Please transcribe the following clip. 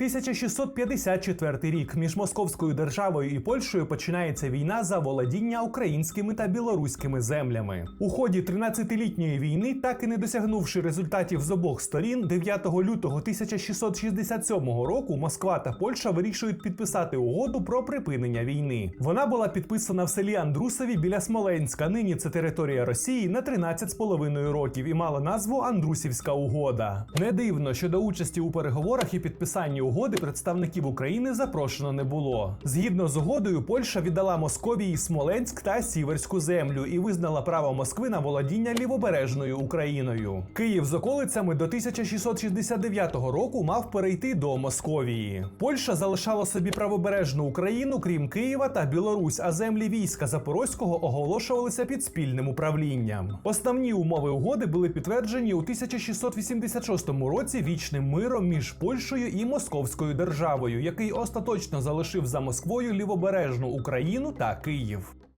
1654 рік між Московською державою і Польщею починається війна за володіння українськими та білоруськими землями. У ході 13-літньої війни, так і не досягнувши результатів з обох сторін, 9 лютого 1667 року Москва та Польща вирішують підписати угоду про припинення війни. Вона була підписана в селі Андрусові біля Смоленська. Нині це територія Росії на 13,5 років і мала назву Андрусівська угода. Не дивно, що до участі у переговорах і підписанні угоди представників України запрошено не було. Згідно з угодою, Польща віддала Московії Смоленськ та Сіверську землю і визнала право Москви на володіння лівобережною Україною. Київ з околицями до 1669 року мав перейти до Московії. Польща залишала собі правобережну Україну, крім Києва та Білорусь, а землі війська Запорозького оголошувалися під спільним управлінням. Основні умови угоди були підтверджені у 1686 році вічним миром між Польщею і Московською державою, який остаточно залишив за Москвою лівобережну Україну та Київ.